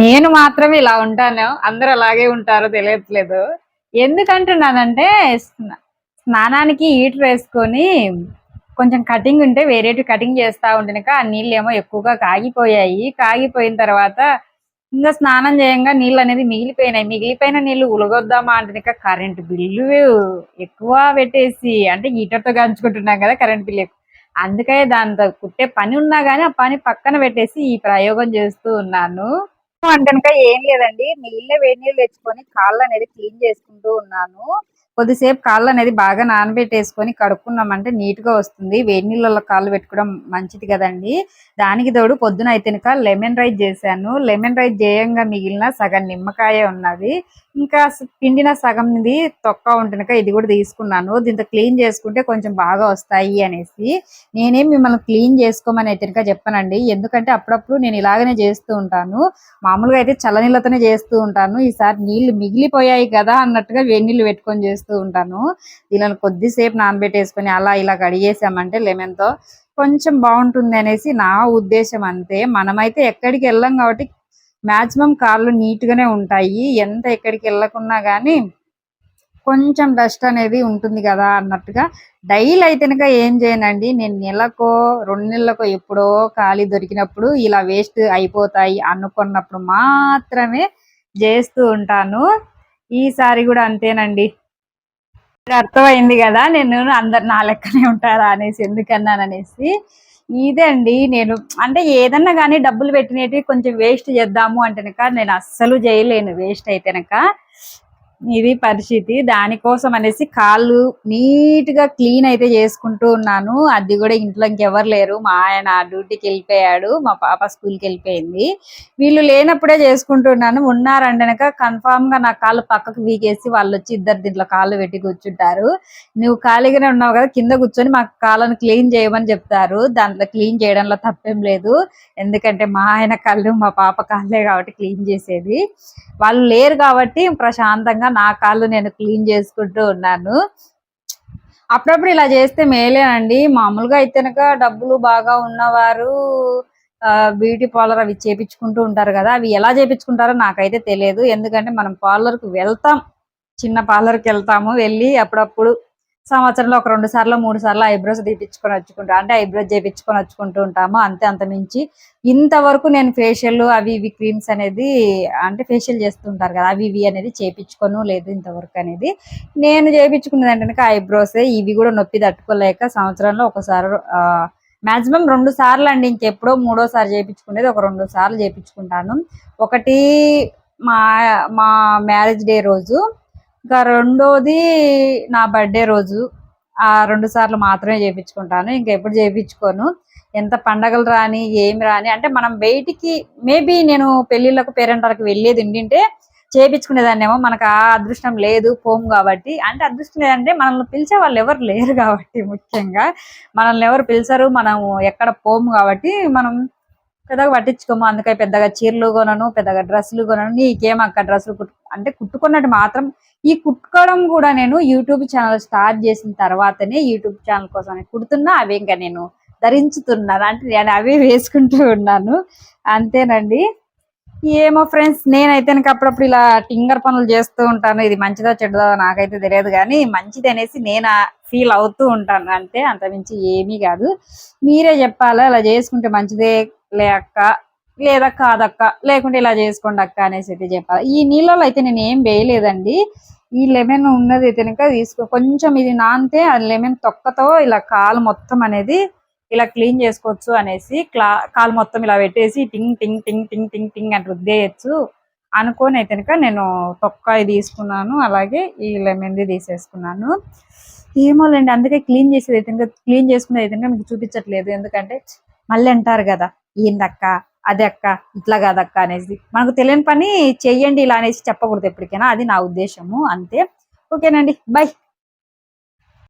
నేను మాత్రమే ఇలా ఉంటాను. అందరూ అలాగే ఉంటారో తెలియట్లేదు. ఎందుకంటున్నానంటే స్నానానికి హీటర్ వేసుకొని కొంచెం కటింగ్ ఉంటే వేరేటి కటింగ్ చేస్తా ఉండనుక ఆ నీళ్ళు ఏమో ఎక్కువగా కాగిపోయాయి. కాగిపోయిన తర్వాత ఇంకా స్నానం చేయంగా నీళ్ళు అనేది మిగిలిపోయినాయి. మిగిలిపోయిన నీళ్ళు ఉలగొద్దామా అంటే కరెంట్ బిల్లు ఎక్కువ పెట్టేసి అంటే హీటర్తో గంచుకుంటున్నాం కదా కరెంట్ బిల్లు ఎక్కువ అందుకే దాంతో కుట్టే పని ఉన్నా కానీ ఆ పని పక్కన పెట్టేసి ఈ ప్రయోగం చేస్తూ ఉన్నాను. అంటే ఏం లేదండి. నీళ్ళ వేడి నీళ్ళు తెచ్చుకొని కాళ్ళు అనేది క్లీన్ చేసుకుంటూ ఉన్నాను. కొద్దిసేపు కాళ్ళు అనేది బాగా నానబెట్టేసుకొని కడుక్కున్నామంటే నీట్గా వస్తుంది. వేడి నీళ్ళలో కాళ్ళు పెట్టుకోవడం మంచిది కదండి. దానికి తోడు పొద్దున అయితే లెమన్ రైస్ చేశాను. లెమన్ రైస్ చేయంగా మిగిలిన సగం నిమ్మకాయ ఉన్నది. ఇంకా పిండిన సగం ఇది తొక్క ఉంటునక ఇది కూడా తీసుకున్నాను. దీంతో క్లీన్ చేసుకుంటే కొంచెం బాగా వస్తాయి అనేసి. నేనేం మిమ్మల్ని క్లీన్ చేసుకోమని అయితే చెప్పానండి. ఎందుకంటే అప్పుడప్పుడు నేను ఇలాగనే చేస్తూ ఉంటాను. మామూలుగా అయితే చల్లనీళ్ళతోనే చేస్తూ ఉంటాను. ఈసారి నీళ్ళు మిగిలిపోయాయి కదా అన్నట్టుగా వేడి నీళ్ళు పెట్టుకొని చేస్తూ ఉంటాను. దీనిని కొద్దిసేపు నానబెట్టేసుకొని అలా ఇలా కడిగేసామంటే లెమన్తో కొంచెం బాగుంటుంది అనేసి నా ఉద్దేశం అంతే. మనమైతే ఎక్కడికి వెళ్ళాం కాబట్టి మాక్సిమం కాళ్ళు నీట్గానే ఉంటాయి. ఎంత ఎక్కడికి వెళ్ళకున్నా కానీ కొంచెం డస్ట్ అనేది ఉంటుంది కదా అన్నట్టుగా. డైలీ అయితే కనుక ఏం చేయనండి. నేను నెలకో రెండు నెలలకో ఎప్పుడో ఖాళీ దొరికినప్పుడు ఇలా వేస్ట్ అయిపోతాయి అనుకున్నప్పుడు మాత్రమే చేస్తూ ఉంటాను. ఈసారి కూడా అంతేనండి. అర్థమైంది కదా నేను అందరు నా లెక్కనే ఉంటారా అనేసి ఎందుకన్నాను అనేసి ఇదే అండి నేను అంటే ఏదన్నా కానీ డబ్బులు పెట్టినవి కొంచెం వేస్ట్ చేద్దాము అంటేనక నేను అస్సలు చేయలేను వేస్ట్ అయితేనక. ఇది పరిస్థితి. దానికోసం అనేసి కాళ్ళు నీట్గా క్లీన్ అయితే చేసుకుంటూ ఉన్నాను. అది కూడా ఇంట్లో ఇంకెవరు లేరు. మా ఆయన డ్యూటీకి వెళ్ళిపోయాడు. మా పాప స్కూల్కి వెళ్ళిపోయింది. వీళ్ళు లేనప్పుడే చేసుకుంటున్నాను ఉన్నారంటేనక కన్ఫామ్గా నా కాళ్ళు పక్కకు వీకేసి వాళ్ళు వచ్చి ఇద్దరు దీంట్లో కాళ్ళు పెట్టి కూర్చుంటారు. నువ్వు ఖాళీగానే ఉన్నావు కదా కింద కూర్చొని మాకు కాళ్ళను క్లీన్ చేయమని చెప్తారు. దాంట్లో క్లీన్ చేయడంలో తప్పేం లేదు. ఎందుకంటే మా ఆయన కళ్ళు మా పాప కాళ్ళే కాబట్టి క్లీన్ చేసేది. వాళ్ళు లేరు కాబట్టి ప్రశాంతంగా నా కాళ్ళు నేను క్లీన్ చేసుకుంటూ ఉన్నాను. అప్పుడప్పుడు ఇలా చేస్తే మేలేనండి. మామూలుగా అయితేనక డబ్బులు బాగా ఉన్నవారు బ్యూటీ పార్లర్ అవి చేపించుకుంటూ ఉంటారు కదా అవి ఎలా చేపించుకుంటారో నాకైతే తెలియదు. ఎందుకంటే మనం పార్లర్కి వెళ్తాం. చిన్న పార్లర్కి వెళ్తాము వెళ్ళి అప్పుడప్పుడు సంవత్సరంలో ఒక రెండు సార్లు మూడు సార్లు ఐబ్రోస్ తీపించుకొని వచ్చుకుంటా అంటే ఐబ్రోస్ చేపించుకొని వచ్చుకుంటూ ఉంటాము అంతే అంత మించి. ఇంతవరకు నేను ఫేషియల్ అవి ఇవి క్రీమ్స్ అనేది అంటే ఫేషియల్ చేస్తుంటారు కదా అవి ఇవి అనేది చేపించుకోను లేదు ఇంతవరకు అనేది. నేను చేపించుకున్నది ఏంటంటే ఐబ్రోసే ఇవి కూడా నొప్పి తట్టుకోలేక సంవత్సరంలో ఒకసారి మాక్సిమం రెండు సార్లు అండి ఇంకెప్పుడో మూడోసారి చేయించుకునేది ఒక రెండు సార్లు చేయించుకుంటాను ఒకటి మా మా మ్యారేజ్ డే రోజు ఇంకా రెండోది నా బర్త్డే రోజు. ఆ రెండు సార్లు మాత్రమే చేయించుకుంటాను ఇంకెప్పుడు చేయించుకోను ఎంత పండగలు రాని ఏమి రాని అంటే మనం బయటికి మేబీ నేను పెళ్ళిళ్ళకు పేరెంటర్కి వెళ్ళేది ఉండింటే చేయించుకునేదాన్నేమో మనకు ఆ అదృష్టం లేదు పోము కాబట్టి. అంటే అదృష్టం లేదంటే మనల్ని పిలిచే వాళ్ళు ఎవరు లేరు కాబట్టి ముఖ్యంగా. మనల్ని ఎవరు పిలిచరు మనం ఎక్కడ పోము కాబట్టి మనం పెద్దగా పట్టించుకోము. అందుకే పెద్దగా చీరలు కొనను పెద్దగా డ్రెస్సులు కొనను. నీకేం అక్క డ్రెస్సులు కుట్టు అంటే కుట్టుకున్నట్టు మాత్రం ఈ కుట్టుకోవడం కూడా నేను యూట్యూబ్ ఛానల్ స్టార్ట్ చేసిన తర్వాతనే యూట్యూబ్ ఛానల్ కోసం కుడుతున్నా అవి ఇంకా నేను ధరించుతున్నాను అంటే నేను అవే వేసుకుంటూ ఉన్నాను. అంతేనండి. ఏమో ఫ్రెండ్స్ నేనైతే అప్పుడప్పుడు ఇలా టింగర్ పనులు చేస్తూ ఉంటాను. ఇది మంచిదో చెడ్డదో నాకైతే తెలియదు కానీ మంచిది అనేసి నేను ఫీల్ అవుతూ ఉంటాను. అంతే అంతమించి ఏమీ కాదు. మీరే చెప్పాలా ఇలా చేసుకుంటే మంచిదే లే అక్క లేదా కాదక్క లేకుంటే ఇలా చేసుకోండి అక్క అనేసి అయితే చెప్పాలి. ఈ నీళ్ళలో అయితే నేను ఏం వేయలేదండి. ఈ లెమన్ ఉన్నది అయితే కనుక తీసుకో కొంచెం ఇది నానితే ఆ లెమన్ తొక్కతో ఇలా కాలు మొత్తం అనేది ఇలా క్లీన్ చేసుకోవచ్చు అనేసి క్లా కాలు మొత్తం ఇలా పెట్టేసి టింగ్ టింగ్ టింగ్ టింగ్ టింగ్ టింగ్ అని రుద్దేయచ్చు. అనుకొని అయితే కనుక నేను తొక్క తీసుకున్నాను అలాగే ఈ లెమెంది తీసేసుకున్నాను. ఏమోలేండి అందుకే క్లీన్ చేసేది అయితే కనుక క్లీన్ చేసుకునేది అయితే కనుక మీకు చూపించట్లేదు. ఎందుకంటే మళ్ళీ అంటారు కదా ఏందక్క అదే అక్క ఇట్లా కాదక్క అనేసి. మనకు తెలియని పని చెయ్యండి ఇలా అనేసి చెప్పకూడదు ఎప్పటికైనా అది నా ఉద్దేశము అంతే. ఓకేనండి బై.